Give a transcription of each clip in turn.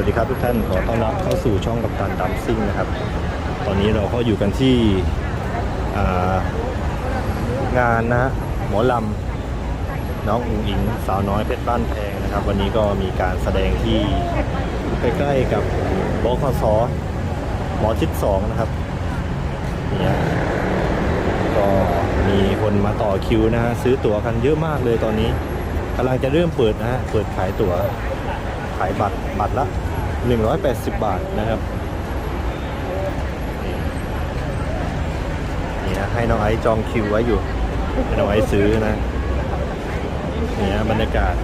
วัสดีครับทุกท่านขอต้อนรับเข้าสู่ช่องกับตันดัมซิ่งนะครับ ตอนนี้เราก็อยู่กันที่งานนะหมอลำน้องอุ๋งอิงสาวน้อยเพชรบ้านแพงนะครับ วันนี้ก็มีการแสดงที่ใกล้ๆกับบคสหมอชิดสองนะครับเนี่ยก็มีคนมาต่อคิวนะฮะซื้อตั๋วกันเยอะมากเลยตอนนี้กำลังจะเริ่มเปิดนะฮะเปิดขายตั๋ว ขายบัตรบัตรละ 180 บาทนะครับนี่นะให้น้องไอซ์จองคิวไว้อยู่ให้น้องไอซ์ซื้อนะนี่นะบรรยากาศ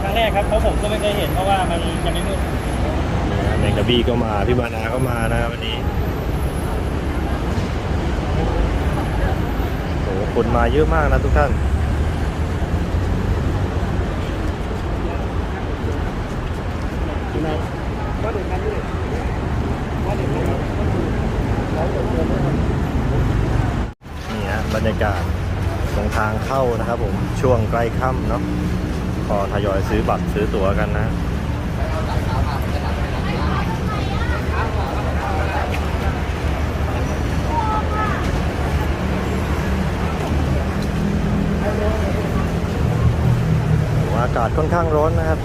ครั้งแรกครับเพราะผมก็ไม่เคยเห็นเพราะว่ามันยังไม่มืดนี่นะแมงกะบี้ก็มาพี่มานาก็มานะวันนี้โอ้โหคนมาเยอะมากนะทุกท่าน นี่ฮะบรรยากาศตรงทางเข้านะครับผมช่วงใกล้ค่ำเนาะพอทยอยซื้อบัตรซื้อตั๋วกันนะอากาศค่อนข้างร้อนนะครับ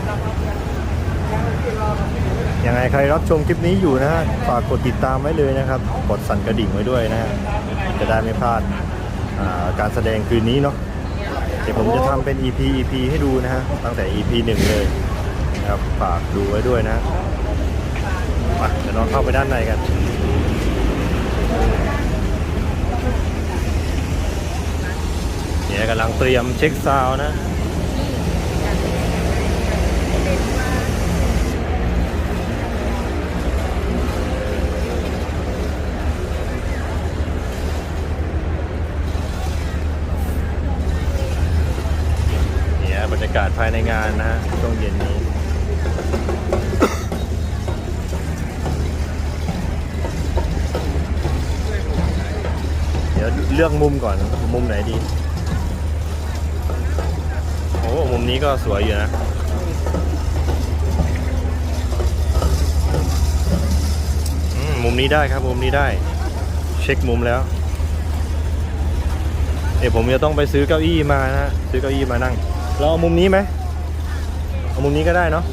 ยังไงใครรับชมคลิปนี้อยู่นะฮะฝากกดติดตามไว้เลยนะครับ กดสั่นกระดิ่งไว้ด้วยนะฮะจะได้ไม่พลาดการแสดงคืนนี้เนาะเดี๋ยวผมจะทำเป็น EP EP ให้ดูนะฮะตั้งแต่ EP หนึ่งเลยนะครับฝากดูไว้ด้วยนะมาเดี๋ยวเราเข้าไปด้านในกันเนี่ยกำลังเตรียมเช็คซาวนะ เนี่ยบรรยากาศ ภายในงานนะฮะช่วงเย็นนี้ เดี๋ยวเลือกมุมก่อนมุมไหนดี โอ้มุมนี้ก็สวยอยู่นะมุมนี้ได้ครับมุมนี้ได้ เช็คมุมแล้วเดี๋ยวผมจะต้องไปซื้อเก้าอี้มานะซื้อเก้าอี้มานั่ง เราเอามุมนี้ไหมเอามุมนี้ก็ได้เนาะ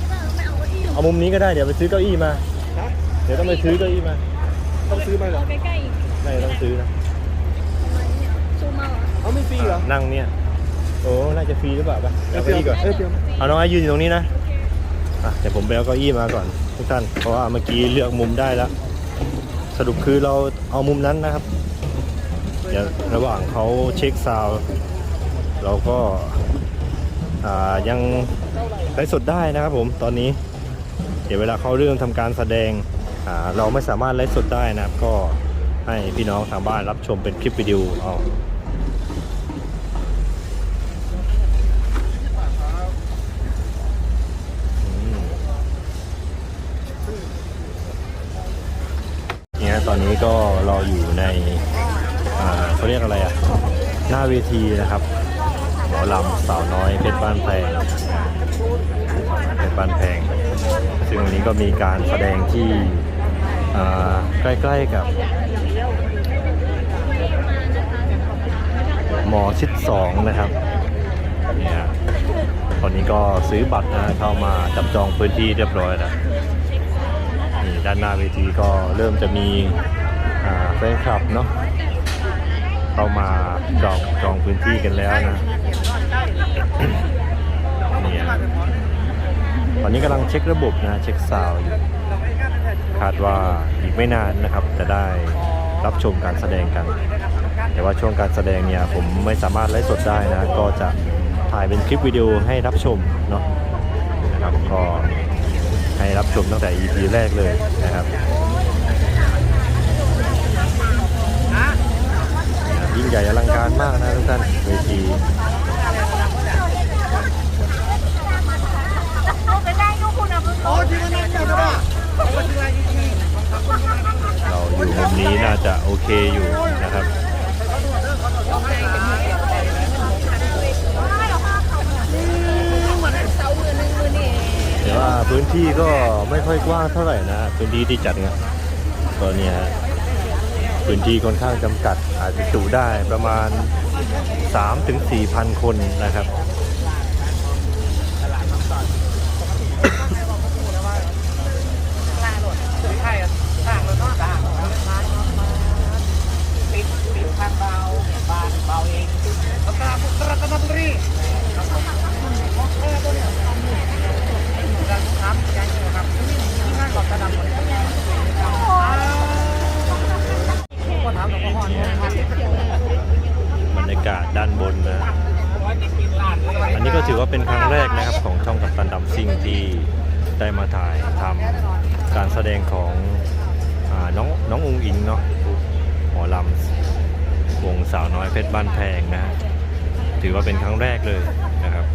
เอามุมนี้ก็ได้เดี๋ยวไปซื้อเก้าอี้มา เดี๋ยวต้องไปซื้อเก้าอี้มา ต้องซื้อมาเหรอใกล้ไม่ต้องซื้อนะๆซูมมาเหรอเอาไม่ฟรีเหรอนั่งเนี่ยโอ้น่าจะฟรีหรือเปล่าปะเอาเก้าอี้ก่อนเอ้ยเดี๋ยวเอาน้องไอ้ยืนอยู่ตรงนี้นะอะเดี๋ยวผมไปเอาเก้าอี้มาก่อนทุกท่านเพราะว่าเมื่อกี้เลือกมุมได้แล้ว สรุปคือเราเอามุมนั้นนะครับเดี๋ยวระหว่างเขาเช็คซาวด์เราก็อ่า ยังไลฟ์สดได้นะครับผมตอนนี้ เดี๋ยวเวลาเขาเริ่มทำการแสดงเราไม่สามารถไลฟ์สดได้นะครับ ก็ให้พี่น้องทางบ้านรับชมเป็นคลิปวิดีโอเอาเนี่ยตอนนี้ก็เราอยู่ในเขาเรียกอะไรอะหน้าเวทีนะครับ มอลำสาวน้อยเพชรบ้านแพงเพชรบ้านแพง ซึ่งวันนี้ก็มีการแสดงที่ใกล้ๆกับหมอชิดสองนะครับเนี่ยตอนนี้ก็ซื้อบัตรนะเข้ามาจับจองพื้นที่เรียบร้อยแล้วนี่ด้านหน้าเวทีก็เริ่มจะมีแฟนคลับเนาะเข้ามาจองจองพื้นที่กันแล้วนะ เนี่ยตอนนี้กำลังเช็คระบบนะเช็คซาวอยู่คาดว่าอีกไม่นานนะครับ จะได้รับชมการแสดงกัน แต่ว่าช่วงการแสดงเนี่ยผมไม่สามารถไลฟ์สดได้นะ ก็จะถ่ายเป็นคลิปวิดีโอให้รับชมเนาะนะครับก็ให้รับชมตั้งแต่ EP แรกเลยนะครับยิ่งใหญ่อลังการมากนะทุกท่านเวที อ๋อจริงๆนะจริงๆนะ เราอยู่มุมนี้น่าจะโอเคอยู่นะครับเสามือหนึ่งมือนี่พื้นที่ก็ไม่ค่อยกว้างเท่าไหร่นะ พื้นที่ที่จัดงานก็เนี่ยฮะพื้นที่ค่อนข้างจำกัดอาจจะจุได้ประมาณ 3-4ถึง4,000คนนะครับ ปิดปิดทางเบาบานเบาเองแล้วก็ตระกันบุรีครับยังอยู่ครับที่นั่นก่อนกระดำหมดก็ถามหลวงพ่อเนี่ยครับ บรรยากาศด้านบนนะ อันนี้ก็ถือว่าเป็นครั้งแรกนะครับของช่องกัปตันดำซิ่งที่ ได้มาถ่ายทำการแสดงของอน้องน้องอุงอิงเนาะหมอลำวงสาวน้อยเพชรบ้านแพงนะฮะถือว่าเป็นครั้งแรกเลยนะครับ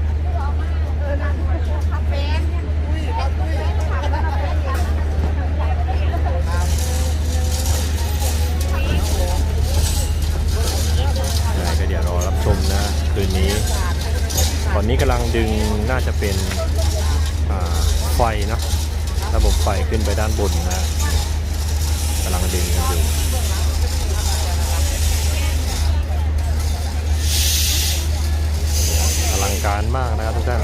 ก็เดี๋ยวรอรับชมนะคืนนี้ ตอนนี้กำลังดึงน่าจะเป็น ขึ้นไปด้านบนนะกำลังดึงกันอยู่อลังการมากนะครับทุกท่าน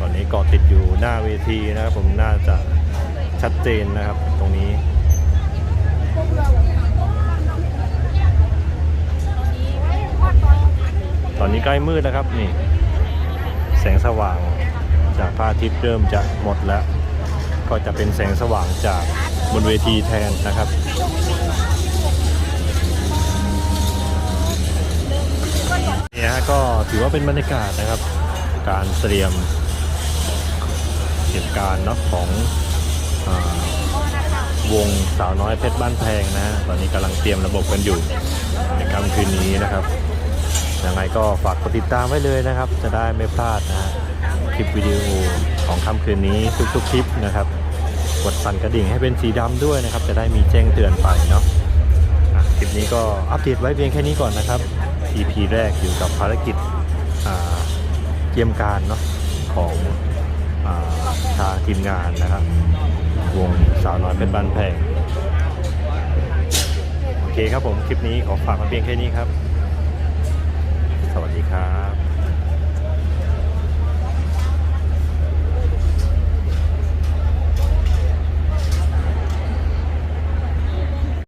ตอนนี้เกาะติดอยู่หน้าเวทีนะครับผมน่าจะชัดเจนนะครับตรง นี้ใกล้มืดแล้วครับนี่ แสงสว่างจากพระอาทิตย์เริ่มจะหมดแล้ว ก็จะเป็นแสงสว่างจากบนเวทีแทนนะครับเนี่ยฮะก็ถือว่าเป็นบรรยากาศนะครับ การเตรียมเหตุการณ์นาะของอวงสาวน้อยเพชรบ้านแพงนะฮะตอนนี้กำลังเตรียมระบบกันอยู่ในค่ำคืนนี้นะครับ ยังไงก็ฝากกดติดตามไว้เลยนะครับ จะได้ไม่พลาดนะคลิปวิดีโอของค่ำคืนนี้ทุกๆคลิปนะครับ กดสั่นกระดิ่งให้เป็นสีดำด้วยนะครับ จะได้มีแจ้งเตือนไปเนาะคลิปนี้ก็อัปเดตไว้เพียงแค่นี้ก่อนนะครับ EP แรกอยู่กับภารกิจเตรียมการเนาะของอทางทีมงานนะครับ วงสาวน้อยเป็นบ้านแพงโอเคครับผม คลิปนี้ขอฝากมาเพียงแค่นี้ครับ วัสดีครับ